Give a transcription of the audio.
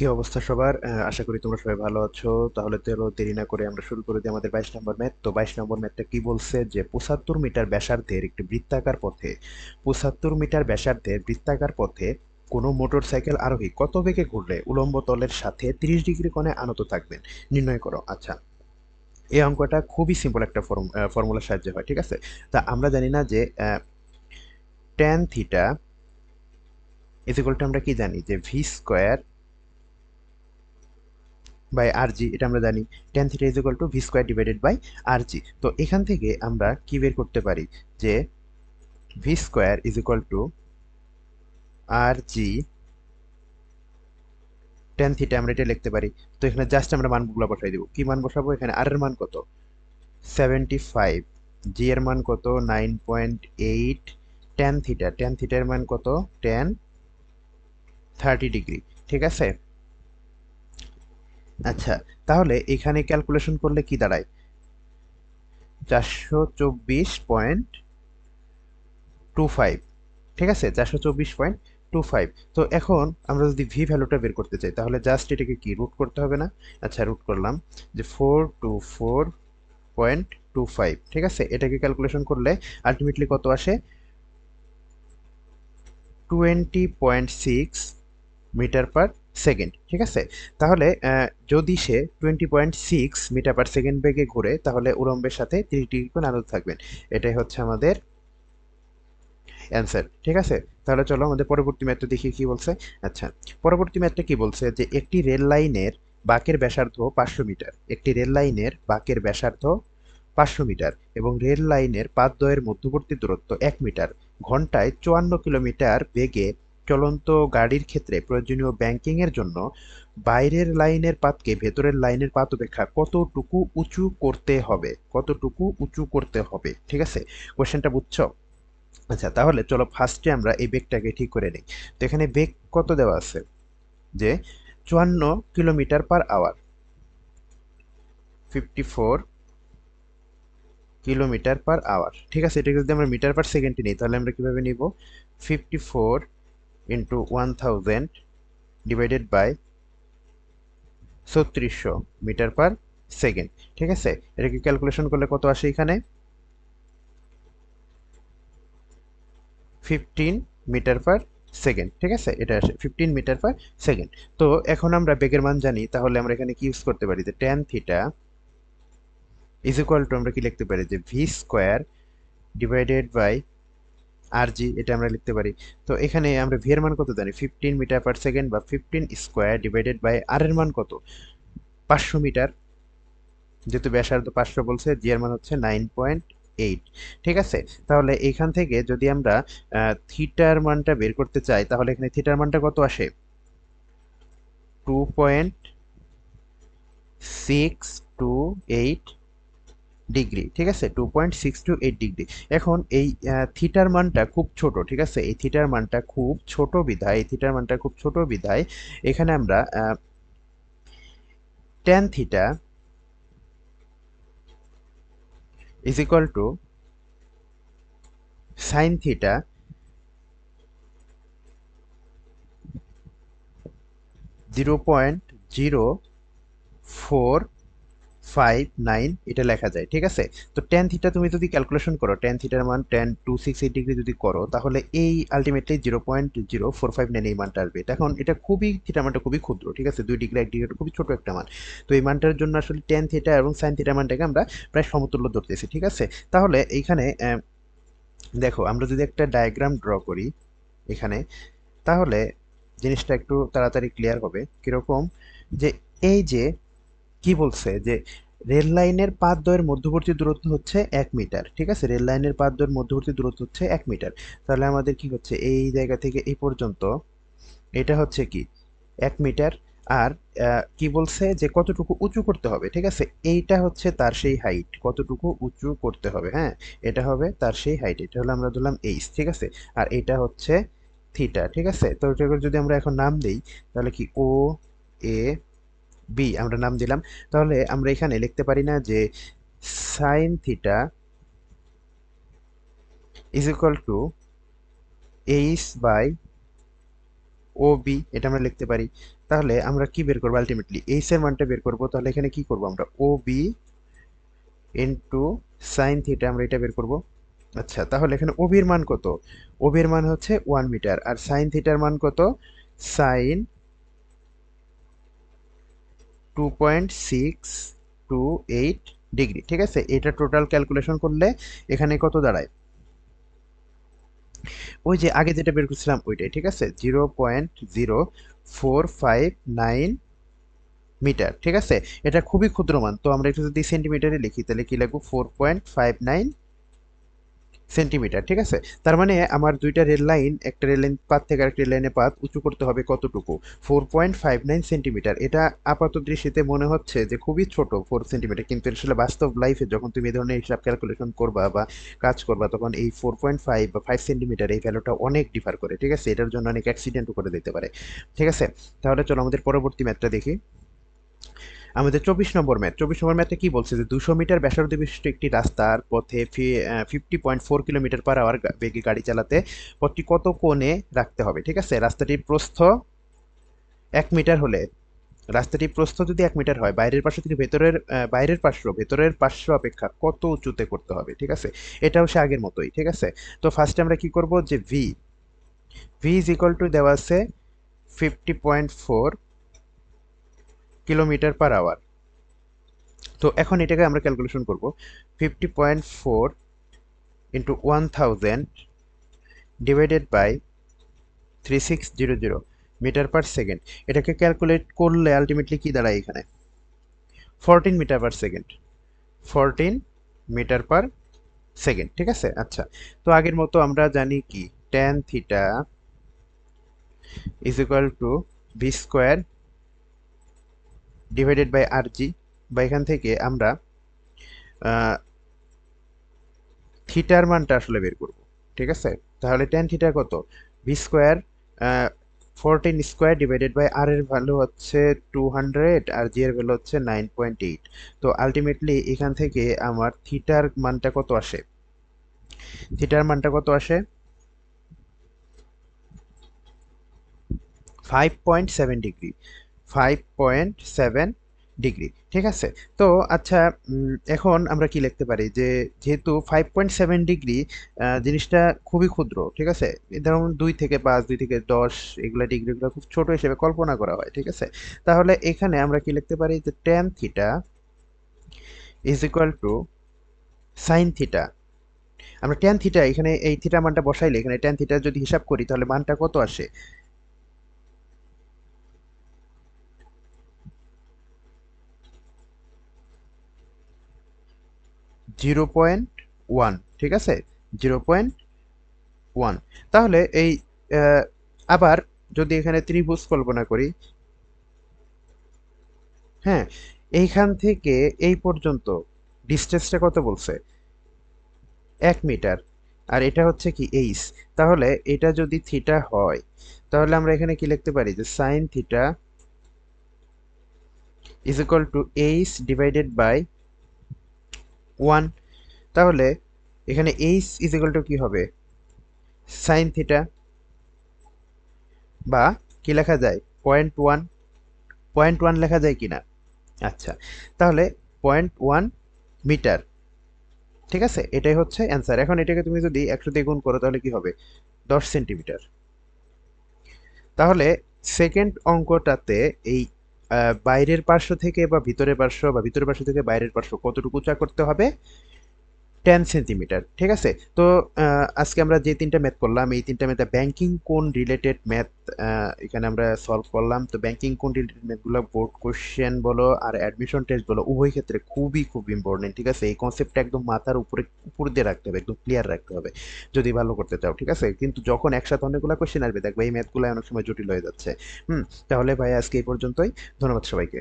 কি অবস্থা সবার? আশা করি তোমরা সবাই ভালো আছো। তাহলে তো দেরি না করে আমরা শুরু করে দিই আমাদের বাইশ নম্বর ম্যাথ। তো বাইশ নম্বর ম্যাথটা কি বলছে যে, পঁচাত্তর মিটার ব্যাসার্ধের একটি বৃত্তাকার পথে, পঁচাত্তর মিটার ব্যাসার্ধের বৃত্তাকার পথে কোনো মোটর সাইকেল আরোহী কত বেগে ঘুরলে উলম্ব তলের সাথে তিরিশ ডিগ্রি কোণে আনত থাকবেন? নির্ণয় করো। আচ্ছা এই অঙ্কটা খুবই সিম্পল একটা ফর্ম ফর্মুলার সাহায্যে হয়, ঠিক আছে? তা আমরা জানি না যে ট্যান থিটা ইজিকলটা আমরা কি জানি যে V square by R G এটা আমরা জানি। Tan theta is equal to V square divided by R G তো এখান থেকে আমরা কি বের করতে পারি? যে V square is equal to R G tan theta আমরা এটা লিখতে পারি। তো এখানে জাস্ট আমরা মানগুলো বসাই দেবো। কি মান বসাবো? এখানে আর এর মান কত? সেভেন্টি ফাইভ জি এর মান কত? Nine point eight tan theta tan থিটার মান কত? টেন থার্টি ডিগ্রি ঠিক আছে? আচ্ছা তাহলে এখানে ক্যালকুলেশন করলে কি দাঁড়ায়? চারশো চব্বিশ পয়েন্ট টু ফাইভ। ঠিক আছে? চারশো চব্বিশ পয়েন্ট টু ফাইভ। তো এখন আমরা যদি ভি ভ্যালুটা বের করতে চাই, তাহলে জাস্ট এটাকে কি রুট করতে হবে না? আচ্ছা রুট করলাম যে four two four point two five ঠিক আছে? এটাকে ক্যালকুলেশন করলে আলটিমেটলি কত আসে? Twenty point six metre per second, ঠিক আছে? তাহলে যদি সে twenty point six metre per second বেগে ঘুরে, তাহলে উলম্বের সাথে তিরিশ ডিগ্রি কোণ আনত থাকবেন। এটাই হচ্ছে আমাদের অ্যান্সার ঠিক আছে? তাহলে চলো আমাদের পরবর্তী ম্যাথটা দেখি কি বলছে। আচ্ছা পরবর্তী ম্যাথটা কি বলছে যে একটি রেল লাইনের বাকের ব্যাসার্ধ পাঁচশো মিটার, একটি রেল লাইনের বাকের ব্যাসার্ধ পাঁচশো মিটার এবং রেল লাইনের পাদদ্বয়ের মধ্যবর্তী দূরত্ব এক মিটার। ঘন্টায় চুয়ান্ন কিলোমিটার বেগে চলন্ত গাড়ির ক্ষেত্রে প্রয়োজনীয় ব্যাংকিং এর জন্য বাইরের লাইনের পাতকে ভেতরের লাইনের পাত অপেক্ষা কতটুকু উঁচু করতে হবে? কতটুকু উঁচু করতে হবে? ঠিক আছে? কোশ্চেনটা বুঝছ? আচ্ছা তাহলে চলো ফার্স্টে আমরা এই বেগটাকে ঠিক করে নিই। তো এখানে বেগ কত দেওয়া আছে? যে চুয়ান্ন kilometre per hour fifty four kilometre per hour ঠিক আছে? এটাকে যদি আমরা মিটার পার সেকেন্ডে নিই, তাহলে আমরা কীভাবে নিব? Fifty four one thousand divided by ছত্রিশশো মিটার পার সেকেন্ড। ঠিক আছে? এটাকে ক্যালকুলেশন করলে কত আসে এখানে? Fifteen metre per second. ঠিক আছে? এটা আসে ফিফটিন মিটার পার সেকেন্ড। তো এখন আমরা বেগের মান জানি, তাহলে আমরা এখানে কি ইউজ করতে পারি? যে tan theta is equal to আমরা কি লিখতে পারি? যে V square divided by R G এটা আমরা লিখতে পারি। তো এখানে আমরা ভি এর মান কত জানি? ফিফটিন মিটার পার সেকেন্ড বা fifteen square divided by R এর মান কত? পাঁচশো মিটার। যেহেতু ব্যাসার্ধ পাঁচশো বলছে জি এর মান হচ্ছে নাইন পয়েন্ট এইট ঠিক আছে? তাহলে এখান থেকে যদি আমরা থিটার মানটা বের করতে চাই, তাহলে এখানে থিটার মানটা কত আসে? Two point six two eight degree, ঠিক আছে? Two point six two eight degree. এখন এই থিটার মানটা খুব ছোট, ঠিক আছে? এই থিটার মানটা খুব ছোট বিধায়, এই থিটার মানটা খুব ছোট বিধায় এখানে আমরা tan theta is equal to sine theta zero point zero four five nine এটা লেখা যায়, ঠিক আছে? তো টেন থিটা তুমি যদি ক্যালকুলেশন করো টেন থিটার মান tan two six eight degree যদি করো, তাহলে এই ultimately zero point zero four five nine এই মানটা আসবে। এখন, এটা খুবই থিটার মানটা খুবই ক্ষুদ্র, ঠিক আছে? দুই ডিগ্রি এক ডিগ্রি খুবই ছোটো একটা মান। তো এই মানটার জন্য আসলে টেন থিটা এবং সাইন থিটার মানটাকে আমরা প্রায় সমতুল্য ধরতেছি, ঠিক আছে? তাহলে এইখানে দেখো, আমরা যদি একটা ডায়াগ্রাম ড্র করি এখানে, তাহলে জিনিসটা একটু তাড়াতাড়ি ক্লিয়ার হবে। কীরকম? যে এই যে কি বলছে? যে রেল লাইনের পাদদ্বয়ের মধ্যবর্তী দূরত্ব হচ্ছে এক মিটার, ঠিক আছে? রেল লাইনের পাদদ্বয়ের মধ্যবর্তী দূরত্ব হচ্ছে এক মিটার। তাহলে আমাদের কি হচ্ছে? এই জায়গা থেকে এই পর্যন্ত এটা হচ্ছে কি? এক মিটার। আর কি বলছে? যে কতটুকু উঁচু করতে হবে, ঠিক আছে? এইটা হচ্ছে তার সেই হাইট কতটুকু উঁচু করতে হবে হ্যাঁ? এটা হবে তার সেই হাইট এটা হলো আমরা ধরলাম এইচ ঠিক আছে? আর এটা হচ্ছে থিটা ঠিক আছে? তো এটাকে যদি আমরা এখন নাম দিই, তাহলে কি? ও এ বি আমরা নাম দিলাম। তাহলে আমরা এখানে লিখতে পারি না যে sine theta is equal to H by O B এটা আমরা লিখতে পারি। তাহলে আমরা কি বের করব আলটিমেটলি এইচ এর মানটা বের করব। তাহলে এখানে কি করব আমরা? O B into sine theta আমরা এটা বের করব। আচ্ছা তাহলে এখানে ও বির মান কত? ও বির মান হচ্ছে ওয়ান মিটার আর সাইন থিটার মান কত? Sine two point six two eight degree ঠিক আছে? এটা টোটাল ক্যালকুলেশন করলে এখানে কত দাঁড়ায়? ওই যে আগে যেটা বের করছিলাম ওইটাই, ঠিক আছে? Zero point zero four five nine metre ঠিক আছে? এটা খুবই ক্ষুদ্র মান, তো আমরা একটু যদি সেন্টিমিটারে লিখি, তাহলে কি লাগবে? Four point five nine centimetre ঠিক আছে? তার মানে আমার দুইটা রেল লাইন, একটা রেল লাইন পাত থেকে আরেকটা রেল লাইনে পাত উঁচু করতে হবে কতটুকু? Four point five nine centimetre এটা আপাত দৃষ্টিতে মনে হচ্ছে যে খুবই ছোট ফোর সেন্টিমিটার কিন্তু আসলে বাস্তব লাইফে যখন তুমি এই ধরনের হিসাব ক্যালকুলেশন করবা বা কাজ করবা, তখন এই ফোর পয়েন্ট ফাইভ বা ফাইভ সেন্টিমিটার এই ভ্যালুটা অনেক ডিফার করে, ঠিক আছে? এটার জন্য অনেক অ্যাক্সিডেন্টও করে দিতে পারে, ঠিক আছে? তাহলে চলো আমাদের পরবর্তী ম্যাথটা দেখি। আমাদের চব্বিশ নম্বর ম্যাথ। চব্বিশ নম্বর ম্যাথে কি বলছে যে দুশো মিটার ব্যাসার্ধ বিশিষ্ট একটি রাস্তার পথে fifty point four kilometre per hour বেগে গাড়ি চালাতে পথটি কত কোণে রাখতে হবে, ঠিক আছে? রাস্তাটির প্রস্থ এক মিটার হলে রাস্তাটির প্রস্থ যদি এক মিটার হয়, বাইরের পাশে থেকে ভেতরের বাইরের পার্শ্ব, ভেতরের পার্শ্ব অপেক্ষা কত উঁচুতে করতে হবে, ঠিক আছে? এটাও সে আগের মতোই, ঠিক আছে? তো ফার্স্টে আমরা কি করব যে V V is equal to দেওয়া আছে fifty point four kilometre per hour তো এখন এটাকে আমরা ক্যালকুলেশন করব। Fifty point four into one thousand divided by three six zero zero metre per second এটাকে ক্যালকুলেট করলে আলটিমেটলি কি দাঁড়ায় এখানে? Fourteen metre per second fourteen metre per second ঠিক আছে? আচ্ছা তো আগের মতো আমরা জানি কি? Tan theta is equal to V square divided by R G বা এখান থেকে আমরা থিটার মানটা আসলে বের করব, ঠিক আছে? তাহলে টেন থিটা কত? V square fourteen square divided by R এর ভ্যালু হচ্ছে টু হান্ড্রেড আর জি এর ভ্যালু হচ্ছে নাইন পয়েন্ট এইট তো আলটিমেটলি এখান থেকে আমার থিটার মানটা কত আসে? থিটার মানটা কত আসে? Five point seven degree five point seven degree ঠিক আছে? তো আচ্ছা এখন আমরা কি লিখতে পারি? যে যেহেতু ফাইভ পয়েন্ট সেভেন ডিগ্রি জিনিসটা খুবই ক্ষুদ্র, ঠিক আছে? ধরুন দুই থেকে পাঁচ, দুই থেকে দশ, এগুলো ডিগ্রিগুলো খুব ছোট হিসেবে কল্পনা করা হয়, ঠিক আছে? তাহলে এখানে আমরা কি লিখতে পারি? যে tan theta is equal to sine theta আমরা ট্যান থিটা এখানে এই থিটা মানটা বসাইলে, এখানে ট্যান থিটা যদি হিসাব করি, তাহলে মানটা কত আসে? জিরো পয়েন্ট ওয়ান, ঠিক আছে? Zero point one. তাহলে এই আবার যদি এখানে ত্রিভুজ কল্পনা করি হ্যাঁ এইখান থেকে এই পর্যন্ত ডিস্টেন্সটা কত বলছে? এক মিটার। আর এটা হচ্ছে কি এইচ। তাহলে এটা যদি থিটা হয়, তাহলে আমরা এখানে কি লিখতে পারি? যে sine theta is equal to H divided by one, তাহলে এখানে এইচ ইজ টু কি হবে? সাইন থিটা বা কি লেখা যায়? পয়েন্ট ওয়ান পয়েন্ট ওয়ান লেখা যায় কি না আচ্ছা তাহলে পয়েন্ট ওয়ান মিটার ঠিক আছে? এটাই হচ্ছে অ্যান্সার এখন এটাকে তুমি যদি একশো দিয়ে গুণ করো, তাহলে কি হবে? দশ সেন্টিমিটার তাহলে সেকেন্ড অঙ্কটাতে এই বাইরের পার্শ্ব থেকে বা ভিতরের পার্শ্ব বা ভিতরের পার্শ্ব থেকে বাইরের পার্শ্ব কতটুকু উঁচা করতে হবে? টেন সেন্টিমিটার ঠিক আছে? তো আজকে আমরা যে তিনটা ম্যাথ করলাম, এই তিনটা ম্যাথ ব্যাংকিং কোন রিলেটেড ম্যাথ এখানে আমরা সলভ করলাম। তো ব্যাংকিং কোন রিলেটেড ম্যাথগুলো বোর্ড কোশ্চেন বলো আর অ্যাডমিশন টেস্ট বলো, উভয় ক্ষেত্রে খুবই, খুব ইম্পর্টেন্ট ঠিক আছে? এই কনসেপ্টটা একদম মাথার উপরে, উপর দিয়ে রাখতে হবে, একদম ক্লিয়ার রাখতে হবে, যদি ভালো করতে চাও, ঠিক আছে? কিন্তু যখন একসাথে অনেকগুলো কোশ্চেন আসবে, দেখবে এই ম্যাথগুলো অনেক সময় জটিল হয়ে যাচ্ছে। হুম, তাহলে ভাই আজকে এই পর্যন্তই। ধন্যবাদ সবাইকে।